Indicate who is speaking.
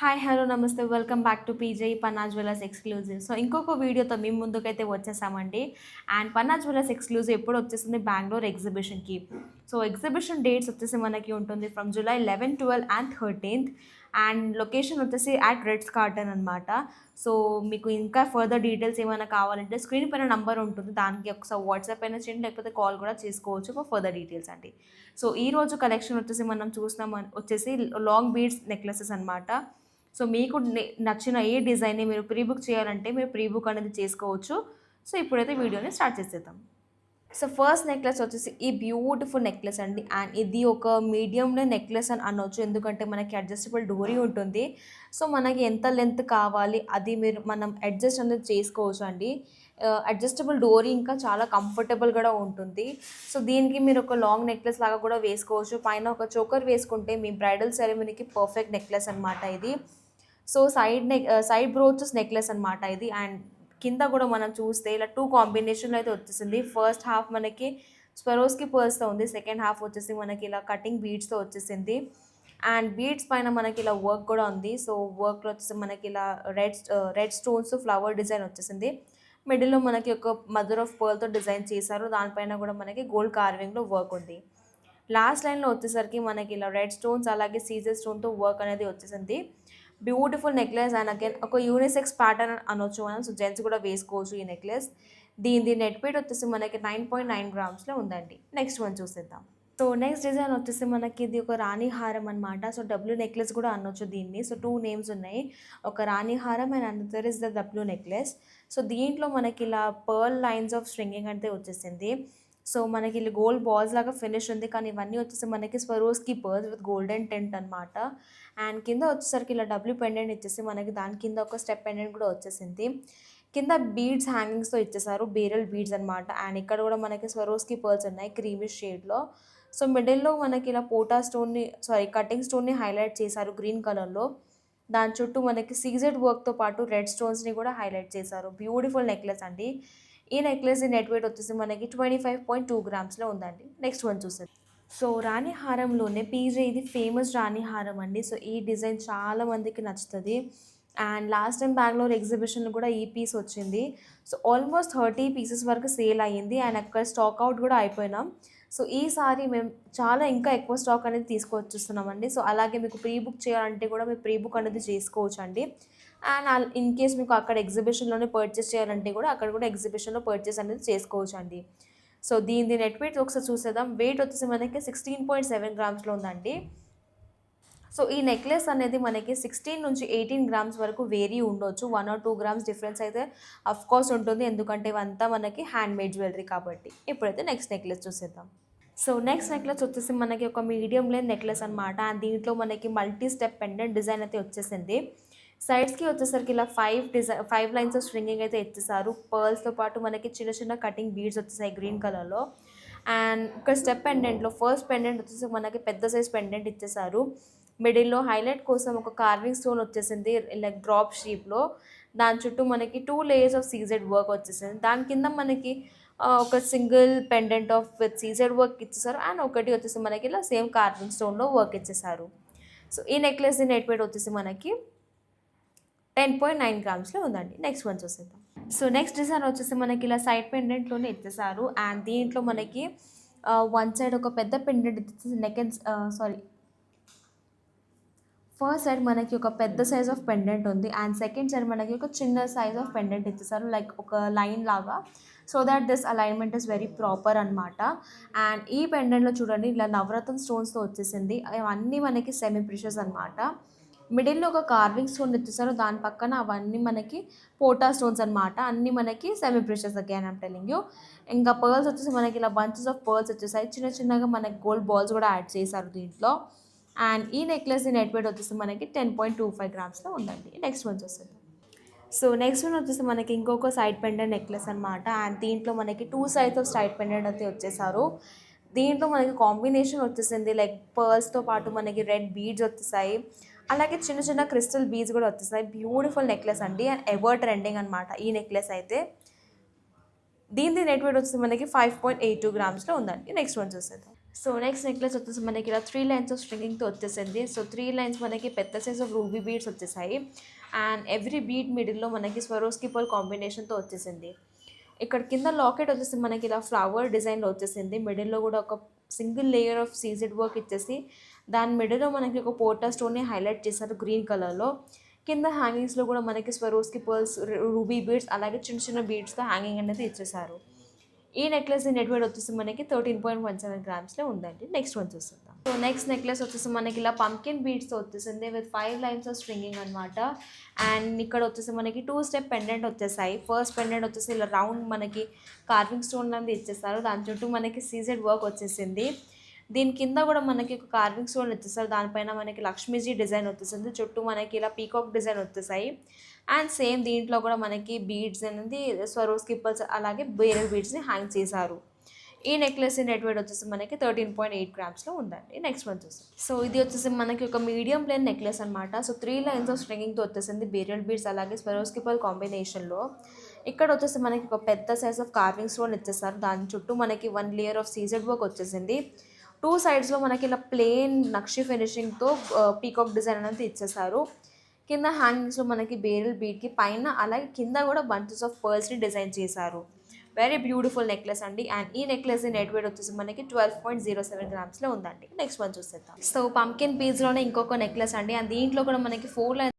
Speaker 1: Hi hello నమస్తే. Welcome back to PJ Panna jewellers exclusive so ఇంకొక వీడియోతో మేము ముందుకైతే వచ్చేసామండి. అండ్ పన్నా జ్యువెలర్స్ ఎక్స్క్లూజివ్ ఎప్పుడు వచ్చేసింది? బెంగళూరు ఎగ్జిబిషన్కి సో ఎగ్జిబిషన్ డేట్స్ వచ్చేసి మనకి ఉంటుంది from July eleven twelve and thirteenth and location వచ్చేసి అట్ రెడ్స్ గార్డెన్ అనమాట సో మీకు ఇంకా ఫర్దర్ డీటెయిల్స్ ఏమైనా కావాలంటే స్క్రీన్ పైన నంబర్ ఉంటుంది. దానికి ఒకసారి వాట్సాప్ అయినా చేయండి లేకపోతే కాల్ కూడా చేసుకోవచ్చు ఫర్ ఫర్దర్ డీటెయిల్స్ అండి. సో ఈ రోజు కలెక్షన్ వచ్చేసి మనం చూసినాం వచ్చేసి లాంగ్ బీడ్స్ నెక్లెసెస్ అనమాట సో మీకు నచ్చిన ఏ డిజైన్ని మీరు ప్రీ బుక్ చేయాలంటే మీరు ప్రీ బుక్ అనేది చేసుకోవచ్చు. సో ఇప్పుడైతే వీడియోని స్టార్ట్ చేసేద్దాం. సో ఫస్ట్ నెక్లెస్ వచ్చేసి ఈ బ్యూటిఫుల్ నెక్లెస్ అండి. అండ్ ఇది ఒక మీడియంలో నెక్లెస్ అని అనొచ్చు. ఎందుకంటే మనకి అడ్జస్టబుల్ డోరీ ఉంటుంది. సో మనకి ఎంత లెంత్ కావాలి అది మీరు మనం అడ్జస్ట్ అనేది చేసుకోవచ్చు అండి. అడ్జస్టబుల్ డోరీ ఇంకా చాలా కంఫర్టబుల్ కూడా ఉంటుంది. సో దీనికి మీరు ఒక లాంగ్ నెక్లెస్ లాగా కూడా వేసుకోవచ్చు. పైన ఒక చోకర్ వేసుకుంటే మీ బ్రైడల్ సెరమనీకి పర్ఫెక్ట్ నెక్లెస్ అనమాట ఇది. So side neck side brooches necklace అనమాట ఇది. అండ్ కింద కూడా మనం చూస్తే ఇలా టూ కాంబినేషన్లో అయితే వచ్చేసింది. ఫస్ట్ హాఫ్ మనకి స్వరోస్కి పర్స్తో ఉంది. సెకండ్ హాఫ్ వచ్చేసి మనకి ఇలా కటింగ్ బీడ్స్తో వచ్చేసింది. అండ్ బీడ్స్ పైన మనకి ఇలా వర్క్ కూడా ఉంది. సో వర్క్లో వచ్చేసి మనకి ఇలా red red stones flower design వచ్చేసింది. మిడిల్లో మనకి ఒక మదర్ ఆఫ్ పర్ల్తో డిజైన్ చేశారు. దానిపైన కూడా మనకి గోల్డ్ కార్వింగ్లో వర్క్ ఉంది. లాస్ట్ లైన్లో వచ్చేసరికి మనకి ఇలా రెడ్ స్టోన్స్ అలాగే సీజర్ స్టోన్తో వర్క్ అనేది వచ్చేసింది. బ్యూటిఫుల్ నెక్లెస్ అండ్ అగైన్ ఒక యూనిసెక్స్ ప్యాటర్న్ అనొచ్చు మనం. సో జెంట్స్ కూడా వేసుకోవచ్చు ఈ నెక్లెస్ దీని నెట్ వెయిట్ వచ్చేసి మనకి నైన్ పాయింట్ నైన్ గ్రామ్స్లో ఉందండి. నెక్స్ట్ వన్ చూసేద్దాం. సో నెక్స్ట్ డిజైన్ వచ్చేసి మనకి ఇది ఒక రాణి హారం అనమాట సో డబ్ల్యూ నెక్లెస్ కూడా అనొచ్చు దీన్ని. సో టూ నేమ్స్ ఉన్నాయి. ఒక రాణి హారం and another is the W necklace so దీంట్లో మనకి ఇలా పర్ల్ లైన్స్ ఆఫ్ స్ట్రింగింగ్ అంటే వచ్చేసింది. సో మనకి ఇలా గోల్డ్ బాల్స్ లాగా ఫినిష్ ఉంది. కానీ ఇవన్నీ వచ్చేసి మనకి Swarovski pearls with golden tint అనమాట అండ్ కింద వచ్చేసరికి ఇలా డబ్ల్యూ పెండెంట్ ఇచ్చేసి మనకి దాని కింద ఒక స్టెప్ పెండెంట్ కూడా వచ్చేసింది. కింద బీడ్స్ హ్యాంగింగ్స్తో ఇచ్చేసారు బేరల్ బీడ్స్ అనమాట అండ్ ఇక్కడ కూడా మనకి స్వరోస్కి పర్ల్స్ ఉన్నాయి క్రీమిష్ షేడ్లో. సో మిడిల్లో మనకి ఇలా పోటా స్టోన్ని సారీ కటింగ్ స్టోన్ని హైలైట్ చేశారు గ్రీన్ కలర్లో. దాని చుట్టూ మనకి సీజెడ్ వర్క్తో పాటు రెడ్ స్టోన్స్ని కూడా హైలైట్ చేశారు. బ్యూటిఫుల్ నెక్లెస్ అండి. ఈ నెక్లెస్ నెట్ వెయిట్ వచ్చేసి మనకి ట్వంటీ ఫైవ్ పాయింట్ టూ గ్రామ్స్లో ఉందండి. నెక్స్ట్ వన్ చూసారు సో రాణి హారంలోనే పీజే ఇది ఫేమస్ రాణి హారం అండి. సో ఈ డిజైన్ చాలా మందికి నచ్చుతుంది. అండ్ లాస్ట్ టైం బెంగళూరు ఎగ్జిబిషన్లో కూడా ఈ పీస్ వచ్చింది. సో ఆల్మోస్ట్ థర్టీ పీసెస్ వరకు సేల్ అయ్యింది. అండ్ అక్కడ స్టాక్ అవుట్ కూడా అయిపోయినాం. సో ఈసారి మేము చాలా ఇంకా ఎక్కువ స్టాక్ అనేది తీసుకొచ్చిస్తున్నామండి సో అలాగే మీకు ప్రీ బుక్ చేయాలంటే కూడా మీరు ప్రీ బుక్ అనేది చేసుకోవచ్చు అండి అండ్ ఇన్ కేస్ మీకు అక్కడ ఎగ్జిబిషన్లోనే పర్చేస్ చేయాలంటే కూడా అక్కడ కూడా ఎగ్జిబిషన్లో పర్చేస్ అనేది చేసుకోవచ్చు అండి సో దీని నెట్ వెయిట్ ఒకసారి చూసేద్దాం. వెయిట్ వచ్చేసి మనకి సిక్స్టీన్ పాయింట్ సెవెన్ గ్రామ్స్లో ఉందండి. సో ఈ నెక్లెస్ అనేది మనకి సిక్స్టీన్ నుంచి ఎయిటీన్ గ్రామ్స్ వరకు వేరీ ఉండొచ్చు. One or two grams difference అయితే అఫ్ కోర్స్ ఉంటుంది. ఎందుకంటే ఇవంతా మనకి హ్యాండ్ మేడ్ జ్యువెలరీ కాబట్టి. ఇప్పుడైతే నెక్స్ట్ నెక్లెస్ చూసేద్దాం. సో నెక్స్ట్ నెక్లెస్ వచ్చేసి మనకి ఒక మీడియం లెన్ నెక్లెస్ అనమాట అండ్ దీంట్లో మనకి మల్టీ స్టెప్ పెండెంట్ డిజైన్ అయితే వచ్చేసింది. సైడ్స్కి వచ్చేసరికి ఇలా five design five lines of stringing అయితే ఇచ్చేసారు పర్ల్స్తో పాటు మనకి చిన్న చిన్న కటింగ్ బీడ్స్ వచ్చేసాయి గ్రీన్ కలర్లో అండ్ ఇక్కడ స్టెప్ పెండెంట్లో ఫస్ట్ పెండెంట్ వచ్చేసి మనకి పెద్ద సైజ్ పెండెంట్ ఇచ్చేసారు. మిడిల్లో హైలైట్ కోసం ఒక కార్వింగ్ స్టోన్ వచ్చేసింది లైక్ డ్రాప్ షేప్లో దాని చుట్టూ మనకి two layers of CZ work వచ్చేసింది. దాని కింద మనకి ఒక single pendant of with CZ work ఇచ్చేసారు. అండ్ ఒకటి వచ్చేసి మనకి ఇలా సేమ్ కార్వింగ్ స్టోన్లో వర్క్ ఇచ్చేసారు. సో ఈ నెక్లెస్ నెట్ వెయిట్ వచ్చేసి మనకి టెన్ పాయింట్ నైన్ గ్రామ్స్లో ఉందండి. నెక్స్ట్ వన్ చూసేద్దాం. సో నెక్స్ట్ డిజైన్ వచ్చేసి మనకి ఇలా సైడ్ పెండెంట్లోనే ఇచ్చేసారు అండ్ దీంట్లో మనకి వన్ సైడ్ ఒక పెద్ద పెండెంట్ ఇచ్చేసి నెకెన్ సారీ ఫస్ట్ సైడ్ మనకి ఒక పెద్ద సైజ్ ఆఫ్ పెండెంట్ ఉంది. అండ్ సెకండ్ సైడ్ మనకి ఒక చిన్న సైజ్ ఆఫ్ పెండెంట్ ఇచ్చేసారు లైక్ ఒక లైన్ లాగా. So that this alignment is very proper అనమాట అండ్ ఈ పెండెంట్లో చూడండి ఇలా నవరత్న స్టోన్స్తో వచ్చేసింది. అవన్నీ మనకి సెమీ ప్రిషస్ అనమాట మిడిల్లో ఒక కార్వింగ్ స్టోన్ ఇచ్చేసారు దాని పక్కన అవన్నీ మనకి పోటా స్టోన్స్ అనమాట అన్నీ మనకి semi precious again I'm telling you ఇంకా పర్ల్స్ వచ్చేసి మనకి ఇలా బంచెస్ ఆఫ్ పర్ల్స్ వచ్చేసాయి. చిన్న చిన్నగా మనకి గోల్డ్ బాల్స్ కూడా యాడ్ చేశారు దీంట్లో. అండ్ ఈ నెక్లెస్ నెట్ వెయిట్ వచ్చేసి మనకి టెన్ పాయింట్ టూ ఫైవ్ గ్రామ్స్లో ఉందండి. నెక్స్ట్ వన్ వస్తుంది సో నెక్స్ట్ వన్ వచ్చేసి మనకి ఇంకొక సైడ్ పెండెంట్ నెక్లెస్ అనమాట అండ్ దీంట్లో మనకి two sides of side pendant అయితే వచ్చేసారు. దీంట్లో మనకి కాంబినేషన్ వచ్చేసింది. లైక్ పర్ల్స్తో పాటు మనకి రెడ్ బీడ్స్ వచ్చేసాయి. అలాగే చిన్న చిన్న క్రిస్టల్ బీజ్ కూడా వచ్చేసాయి బ్యూటిఫుల్ నెక్లెస్ అండి. అండ్ ఎవర్ ట్రెండింగ్ అనమాట ఈ నెక్లెస్ అయితే. దీని నెట్ వెయిట్ వచ్చేసి మనకి ఫైవ్ పాయింట్ ఎయిట్ టూ గ్రామ్స్లో ఉందండి. నెక్స్ట్ వన్ చూసేద్దాం. సో నెక్స్ట్ నెక్లెస్ వచ్చేసి మనకి ఇలా త్రీ లైన్స్ ఆఫ్ స్ట్రింగింగ్తో వచ్చేసింది. సో త్రీ లైన్స్ మనకి పెద్ద సైజ్ ఆఫ్ రూబీ బీడ్స్ వచ్చేసాయి. అండ్ ఎవ్రీ బీడ్ మిడిల్లో మనకి స్వరోస్కి పల్ కాంబినేషన్తో వచ్చేసింది. ఇక్కడ కింద లాకెట్ వచ్చేసి మనకి ఇలా ఫ్లవర్ డిజైన్లో వచ్చేసింది. మిడిల్లో కూడా ఒక single layer of CZ work ఇచ్చేసి దాని మిడిల్లో మనకి ఒక పోటా స్టోన్ని హైలైట్ చేశారు గ్రీన్ కలర్లో. కింద హ్యాంగింగ్స్లో కూడా మనకి స్వరోస్కి పర్ల్స్ రూబీ బీడ్స్ అలాగే చిన్న చిన్న బీడ్స్తో హ్యాంగింగ్ అనేది ఇచ్చేసారు ఈ నెక్లెస్ నెట్ వెయిట్ వచ్చేసి మనకి థర్టీన్ పాయింట్ వన్ సెవెన్ గ్రామ్స్లో ఉందండి. నెక్స్ట్ వన్ చూస్తుందాం సో నెక్స్ట్ నెక్లెస్ వచ్చేసి మనకి ఇలా పంకిన్ బీడ్స్తో వచ్చేసింది with five lines of stringing అనమాట అండ్ ఇక్కడ వచ్చేసి మనకి టూ స్టెప్ పెండెంట్ వచ్చేసాయి. ఫస్ట్ పెండెంట్ వచ్చేసి ఇలా రౌండ్ మనకి కార్వింగ్ స్టోన్ అనేది ఇచ్చేస్తారు. దాని చుట్టూ మనకి సీజెడ్ వర్క్ వచ్చేసింది. దీని కింద కూడా మనకి ఒక కార్వింగ్ స్టోన్ వచ్చేస్తారు దానిపైన మనకి లక్ష్మీజీ డిజైన్ వచ్చేసింది. చుట్టూ మనకి ఇలా పీకాక్ డిజైన్ వచ్చేసాయి. అండ్ సేమ్ దీంట్లో కూడా మనకి బీడ్స్ అనేది స్వరోస్ కిప్పల్స్ అలాగే బేరల్ బీడ్స్ని హ్యాంగ్ చేశారు. ఈ నెక్లెస్ నెట్ వెయిట్ వచ్చేసి మనకి థర్టీన్ పాయింట్ ఎయిట్ గ్రామ్స్లో ఉందండి. నెక్స్ట్ వన్ చూసి సో ఇది వచ్చేసి మనకి ఒక మీడియం ప్లేన్ నెక్లెస్ అనమాట సో త్రీ లైన్స్ ఆఫ్ స్ట్రింగింగ్తో వచ్చేసింది బేరియల్ బీడ్స్ అలాగే స్పెరోస్కిపల్ కాంబినేషన్లో ఇక్కడ వచ్చేసి మనకి ఒక పెద్ద సైజ్ ఆఫ్ కార్వింగ్ స్టోన్ ఇచ్చేసారు. దాని చుట్టూ మనకి one layer of CZ work వచ్చేసింది. టూ సైడ్స్లో మనకి ఇలా ప్లెయిన్ నక్షి ఫినిషింగ్తో పీకాక్ డిజైన్ అనేది ఇచ్చేసారు కింద హ్యాంగింగ్స్లో మనకి బేరల్ బీడ్కి పైన అలాగే కింద కూడా బంచెస్ ఆఫ్ పర్ల్స్ని డిజైన్ చేశారు. వెరీ బ్యూటిఫుల్ నెక్లెస్ అండి. అండ్ ఈ నెక్లెస్ నెట్ వెయిట్ వచ్చేసి మనకి ట్వెల్వ్ పాయింట్ జీరో సెవెన్ గ్రామ్స్లో ఉందండి. నెక్స్ట్ వన్ చూసేద్దాం. సో పంకిన్ పీస్లోనే ఇంకొక నెక్లెస్ అండి. అండ్ దీంట్లో కూడా మనకి ఫోర్ లైన్స్